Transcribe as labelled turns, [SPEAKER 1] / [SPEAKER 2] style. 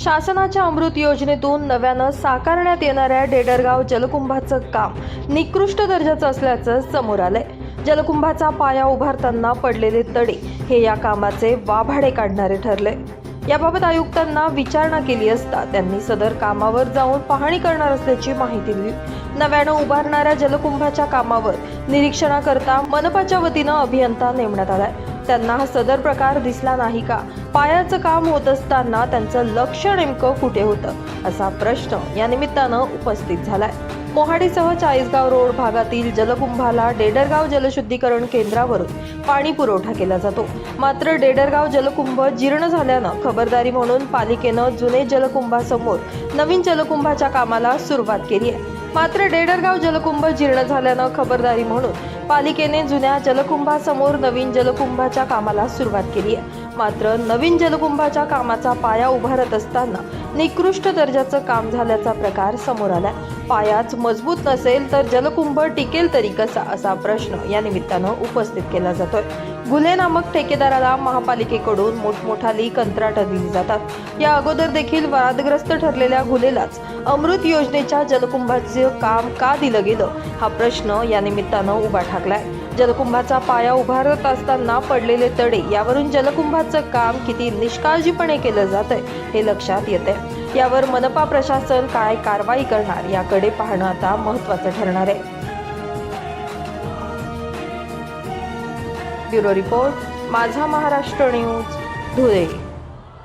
[SPEAKER 1] शासनाच्या अमृत योजनेतून नव्यानं साकारण्यात येणाऱ्या डेडरगाव जलकुंभाचं काम निकृष्ट दर्जाचं असल्याचं समोर आलंय. जलकुंभाचा पाया उभारताना पडलेले तडे हे या कामाचे वाभाडे काढणारे ठरले. याबाबत आयुक्तांना विचारणा केली असता त्यांनी सदर कामावर जाऊन पाहणी करणार असल्याची माहिती दिली. नव्यानं उभारणाऱ्या जलकुंभाच्या कामावर निरीक्षणाकरता मनपाच्या वतीनं अभियंता नेमण्यात आलाय. त्यांना हा सदर प्रकार दिसला नाही का? पायाचं काम होत असताना त्यांचं लक्ष नेमकं कुठे होतं? असा प्रश्न या निमित्तानं उपस्थित झालाय. मोहाडीसह चाळीसगाव रोड भागातील जलकुंभाला डेडरगाव जलशुद्धीकरण केंद्रावरून पाणी पुरवठा केला जातो. मात्र डेडरगाव जलकुंभ जीर्ण झाल्यानं खबरदारी म्हणून पालिकेनं जुने जलकुंभासमोर नवीन जलकुंभाच्या कामाला सुरुवात केली आहे. मात्र डेडरगाव जलकुंभ जीर्ण झाल्यानं खबरदारी म्हणून पालिकेने जुन्या जलकुंभासमोर नवीन जलकुंभाच्या कामाला सुरुवात केली आहे. मात्र नवीन जलकुंभाच्या कामाचा पाया उभारत असताना निकृष्ट दर्जाचं काम झाल्याचा प्रकार समोर आलाय. पायाच मजबूत नसेल तर जलकुंभ टिकेल तरी कसा असा प्रश्न या निमित्तानं उपस्थित केला जातोय. गुल्हे नामक ठेकेदाराला महापालिकेकडून मोठमोठाली कंत्राटं दिली जातात. या अगोदर देखील वादग्रस्त ठरलेल्या गुलेलाच अमृत योजनेच्या जलकुंभाचं काम का दिलं गेलं? हा प्रश्न या निमित्तानं उभा ठाकलाय. जलकुंभाचा पाया उभारत असताना पडलेले तडे यावरून जलकुंभाचं काम किती निष्काळजीपणे केलं जातंय हे लक्षात येते यावर मनपा प्रशासन काय कारवाई करणार याकडे पाहणं आता महत्वाचं ठरणार आहे. ब्युरो रिपोर्ट माझा महाराष्ट्र न्यूज धुळे.